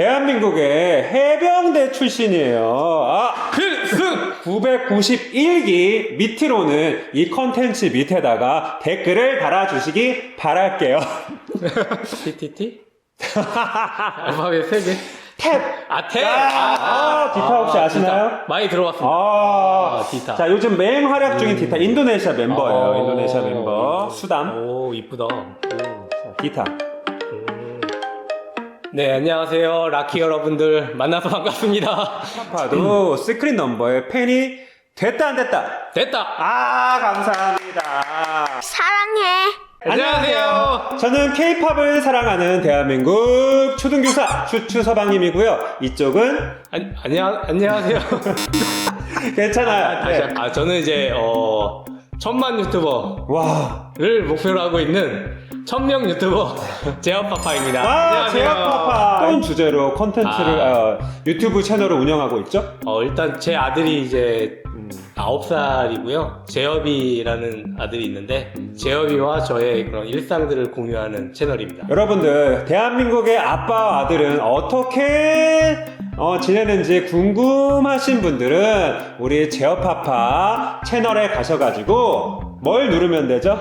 대한민국의 해병대 출신이에요. 아, 필승! 991기 밑으로는 이 컨텐츠 밑에다가 댓글을 달아주시기 바랄게요. TTT? 알파벳 3개? 탭! 아, 탭! 아, 디타 혹시 아 시나요? 디타. 많이 들어봤습니다. 아, 아, 디타. 자, 요즘 맹활약 중인 디타 인도네시아 멤버예요. 어. 인도네시아 멤버. 수담. 오, 이쁘다. 오. 자, 디타. 음. 네, 안녕하세요. 라키 여러분들. 만나서 반갑습니다. 파파도 스크린 넘버의 팬이 됐다 안 됐다? 됐다! 아, 감사합니다. 사랑해. 안녕하세요. 저는 케이팝을 사랑하는 대한민국 초등교사 추추 서방님이고요. 이쪽은 안, 안녕, 안녕하세요. 괜찮아요. 네. 아, 저는 이제, 어, 천만 유튜버를 와, 목표로 하고 있는 천명 유튜버 제어파파입니다. 아, 제약파파 어떤 주제로 컨텐츠를 아. 어, 유튜브 채널을 운영하고 있죠? 어, 일단 제 아들이 이제 음, 9살이고요. 제업이라는 아들이 있는데 제업이와 저의 그런 일상들을 공유하는 채널입니다. 여러분들 대한민국의 아빠와 아들은 어떻게 어, 지내는지 궁금하신 분들은 우리 제어파파 채널에 가셔가지고 뭘 누르면 되죠?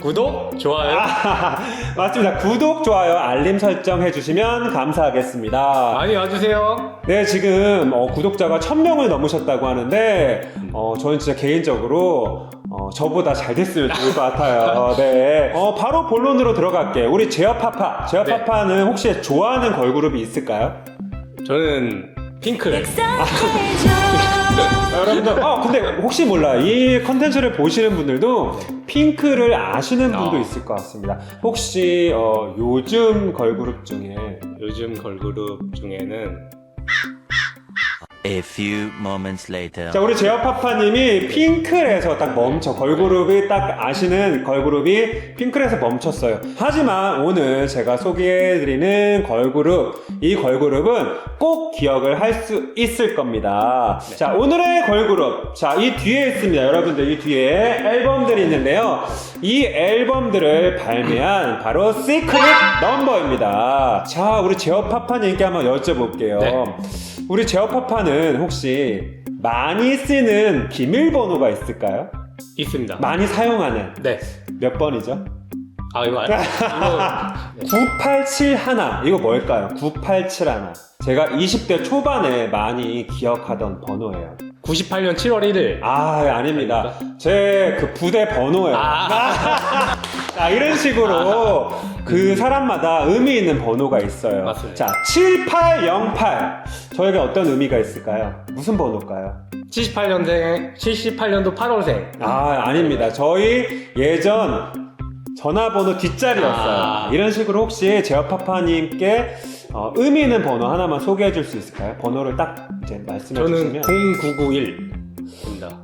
구독, 좋아요. 아, 맞습니다. 구독, 좋아요, 알림 설정 해주시면 감사하겠습니다. 많이 와주세요. 네, 지금 어, 구독자가 1000명을 넘으셨다고 하는데, 어, 저는 진짜 개인적으로 어, 저보다 잘 됐으면 좋을 것 같아요. 네. 어, 바로 본론으로 들어갈게요. 우리 제어파파. 제어파파는 혹시 좋아하는 걸그룹이 있을까요? 저는 핑클. 아, 여러분들, 어, 근데 혹시 몰라. 이 컨텐츠를 보시는 분들도 핑크를 아시는 분도 어. 있을 것 같습니다. 혹시 어, 요즘 걸그룹 중에 요즘 걸그룹 중에는 A few moments later. 자, 우리 제어파파님이 핑클에서 딱 멈춰. 걸그룹이 딱 아시는 걸그룹이 핑클에서 멈췄어요. 하지만 오늘 제가 소개해드리는 걸그룹, 이 걸그룹은 꼭 기억을 할 수 있을 겁니다. 자, 오늘의 걸그룹. 자, 이 뒤에 있습니다. 여러분들, 이 뒤에 앨범들이 있는데요. 이 앨범들을 발매한 바로 시크릿 넘버입니다. 자, 우리 제어파파님께 한번 여쭤볼게요. 네. 우리 제어파파는 혹시 많이 쓰는 비밀번호가 있을까요? 있습니다. 많이 사용하는 네. 몇 번이죠? 아, 이거, 알- 이거 9871 이거 뭘까요? 9871 제가 20대 초반에 많이 기억하던 번호예요 98년 7월 1일. 아 아닙니다 제 그 부대 번호예요 아, 자 이런 식으로 그 사람마다 의미 있는 번호가 있어요 맞습니다. 자 7808 저에게 어떤 의미가 있을까요? 무슨 번호일까요? 78년생, 78년도 8월생. 아, 아닙니다. 저희 예전 전화번호 뒷자리였어요. 아. 이런 식으로 혹시 제어파파님께 어, 의미 있는 번호 하나만 소개해 줄 수 있을까요? 번호를 딱 이제 말씀해 저는 주시면 0991입니다.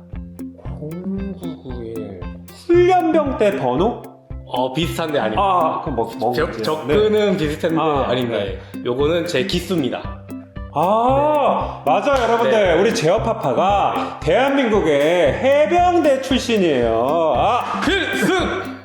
0991 훈련병 때 번호? 어, 비슷한데 아닙니다. 아, 그럼 뭐, 뭐 적, 접근은 비슷한데 아, 아 닙니다. 네. 요거는 제 기수입니다. 아, 맞아요, 여러분들. 네. 우리 제어파파가 대한민국의 해병대 출신이에요. 아, 필승!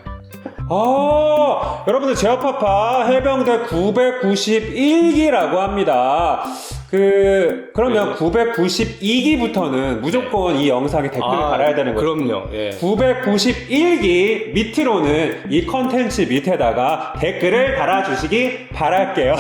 아, 여러분들 제어파파 해병대 991기라고 합니다. 그 그러면 992기부터는 무조건 이 영상에 댓글을 달아야 되는 거죠. 그럼요. 예. 991기 밑으로는 이 컨텐츠 밑에다가 댓글을 달아주시기 바랄게요.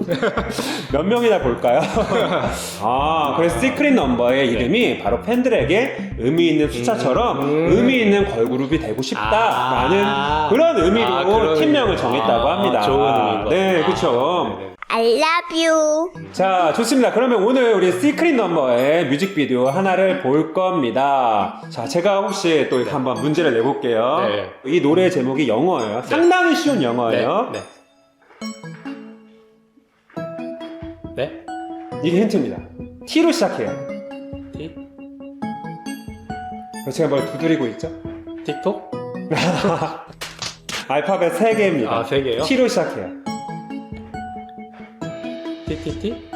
몇 명이나 볼까요? 아, 그래서 시크릿 넘버의 이름이 바로 팬들에게 의미 있는 숫자처럼 음. 의미 있는 걸그룹이 되고 싶다라는 아. 그런 의미로 아, 그런 팀명을 의미. 정했다고 아, 합니다. 좋은 의미인 것 네, 같아요. 그렇죠. 아, 네네. I love you. 자, 좋습니다. 그러면 오늘 우리 시크릿 넘버의 뮤직비디오 하나를 볼 겁니다. 자, 제가 혹시 또 한번 문제를 내볼게요. 네. 이 노래 제목이 영어예요. 상당히 쉬운 영어예요. 네. 네. 네. 이게 힌트입니다. T로 시작해요. 틱, 제가 뭘 두드리고 있죠? 틱톡? 알파벳 3개입니다. 아, 세 개요? T로 시작해요. 티티티?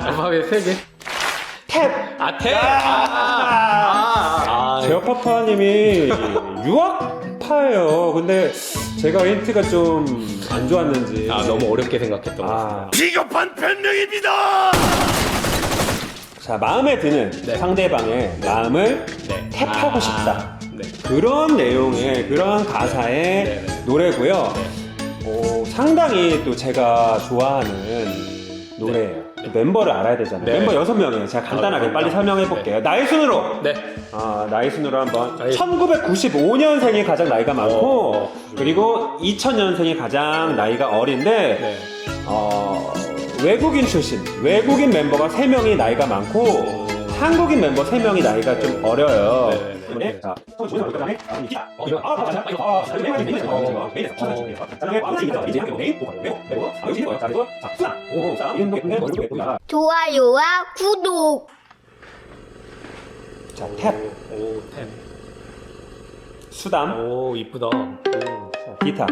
알파벳 세 개? 탭! 아, 태! 아, 아, 아, 제어파파님이 유학파예요. 근데 제가 힌트가 좀 안 좋았는지. 아 너무 어렵게 생각했던 것 아, 같습니다. 비겁한 변명입니다. 자 마음에 드는 네. 상대방의 마음을 네. 탭하고 아, 싶다. 네. 그런 내용의 그런 가사의 네, 네. 노래고요. 네. 어, 상당히 또 제가 좋아하는 노래예요. 또 멤버를 알아야 되잖아요. 네. 멤버 여섯 명이에요. 제가 간단하게 아, 빨리 설명해 볼게요. 나이 순으로. 네. 아, 나이 순으로 한번. 나이- 1995년생이 가장 나이가 많고, 어, 그리고 2000년생이 가장 나이가 어린데, 네. 어, 외국인 출신, 외국인 멤버가 3명이 나이가 많고, 한국인 멤버 3명이 나이가 좀 어려요. 네, 네, 네. 때문에 자, 그다음에 어, 이거 아, 맞아. 이거 아, 메인 메인 메인 어, 메인 그다음에 아버지가 이제 학교 메인 보고 메고 메고 아버지 거 가지고 자, 수상. 오, 자, 이런 거 근데 얼굴 예쁘다. 좋아요와 구독. 자, 탭, 오, 템. 수담, 오, 이쁘다. 기타.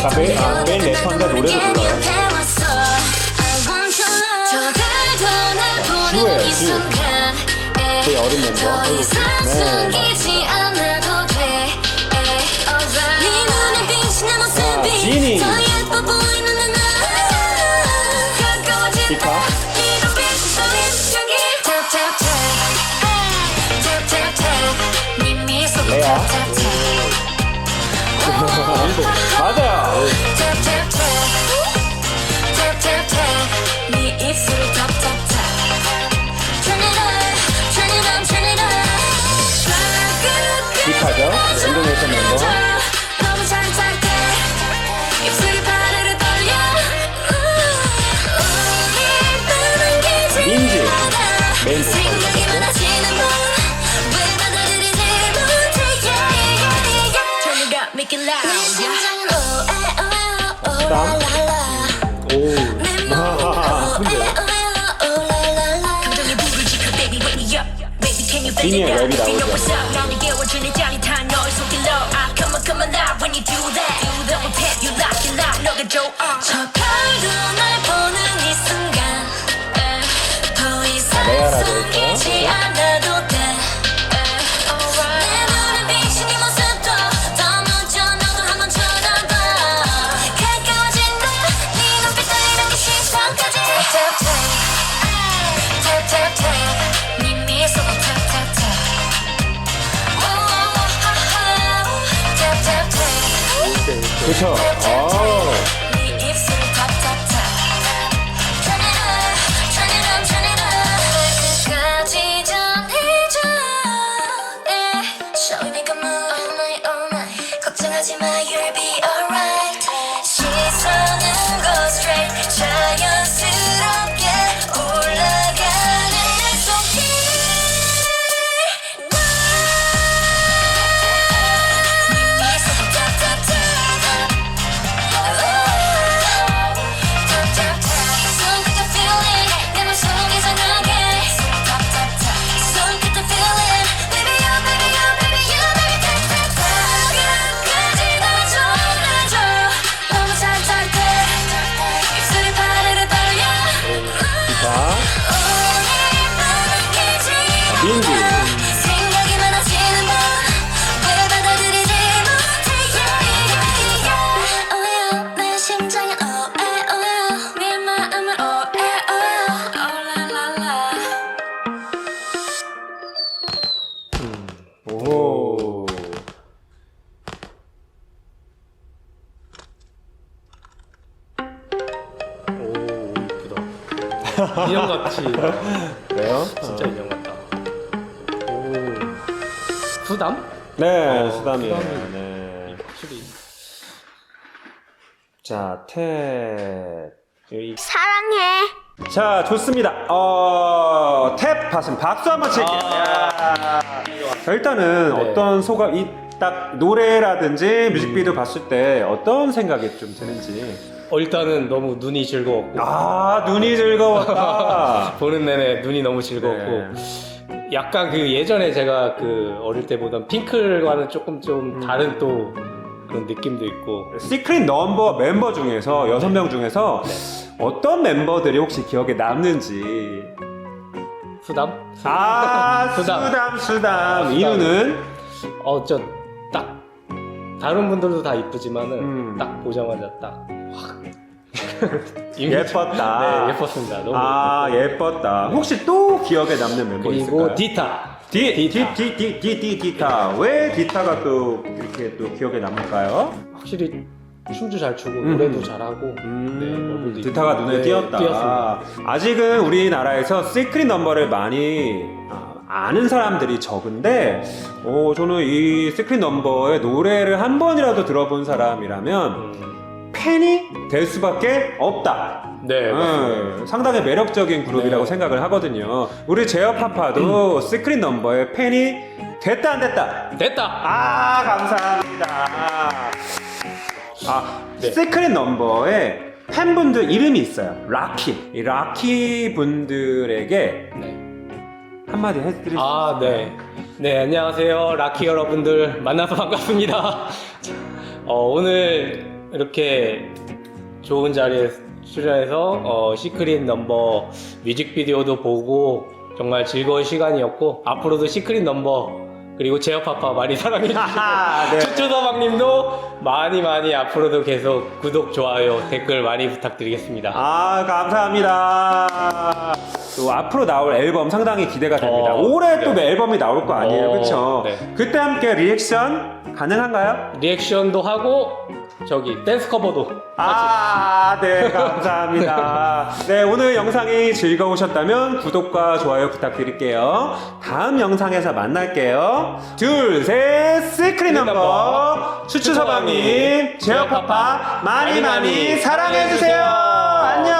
자, 메인, 아, 메인 래퍼인데 노래도 불러요. 해왔어. I want your love. 저들도 날 듀예요, 보는 이 듀. 순간 에, 되게 어린 멤버. 네. 네내 모습이 지니. Up. 기타죠? 인도네시아 멤버. 민지. 않아. senior, baby, that was 어. 수담? 네, 어, 수담이에요. 수담이- 네. 확실히. 자, 탭. 여기. 사랑해. 자, 좋습니다. 어, 탭 봤으면 박수 한번 칠게요. 아. 야. 자, 일단은 네. 어떤 소감, 이 딱 노래라든지 뮤직비디오 봤을 때 어떤 생각이 좀 드는지 어, 일단은 너무 눈이 즐거웠고 아 눈이 즐거웠다. 보는 내내 눈이 너무 즐거웠고 네. 약간 그 예전에 제가 그 어릴 때 보던 핑클과는 조금 좀 음. 다른 또 그런 느낌도 있고 시크릿 넘버 멤버 중에서 여섯 명 중에서 어떤 멤버들이 혹시 기억에 남는지. 수담? 아 수담. 수담 수담 수담. 이유는 어저 딱 다른 분들도 다 이쁘지만은 음. 딱 보자마자 딱 확. 예뻤다. 네 예뻤습니다. 너무 아 예뻤고. 예뻤다. 혹시 또 기억에 남는 멤버 그리고 있을까요? 디타. 디, 디, 디타. 디, 디, 디, 디, 디타. 왜 디타가 또 이렇게 또 기억에 남을까요? 확실히 춤도 잘 추고 음. 노래도 잘하고 음, 네, 얼굴도 디타가 이쁘고. 눈에 네, 띄었다. 띄었습니다. 아직은 우리나라에서 시크릿 넘버를 많이 아, 아는 사람들이 적은데, 어, 저는 이 시크릿 넘버의 노래를 한 번이라도 들어본 사람이라면 음, 팬이 될 수밖에 없다. 네. 음, 상당히 매력적인 그룹이라고 네. 생각을 하거든요. 우리 제어파파도 시크릿 넘버의 팬이 됐다 안 됐다. 됐다. 아 감사합니다. 아 네. 시크릿 넘버에 팬분들 이름이 있어요. 라키. 이 라키 분들에게 네. 한마디 해드릴 수 아? 네. 네, 안녕하세요. 라키 여러분들. 만나서 반갑습니다. 어, 오늘 이렇게 좋은 자리에 출연해서 어, 시크릿 넘버 뮤직비디오도 보고 정말 즐거운 시간이었고 앞으로도 시크릿 넘버 그리고 제어파파 많이 사랑해 주시고 하하, 네. 추추서방님도 많이 많이 앞으로도 계속 구독, 좋아요, 댓글 많이 부탁드리겠습니다. 아 감사합니다. 또 앞으로 나올 앨범 상당히 기대가 됩니다. 어, 올해 또 네. 앨범이 나올 거 아니에요, 어, 그렇죠? 네. 그때 함께 리액션 가능한가요? 리액션도 하고 저기 댄스 커버도 아, 네, 감사합니다. 네, 오늘 영상이 즐거우셨다면 구독과 좋아요 부탁드릴게요. 다음 영상에서 만날게요. 둘, 셋, 시크릿 넘버, 추추서방님, 제어파파, 많이 많이 사랑해주세요. 안녕!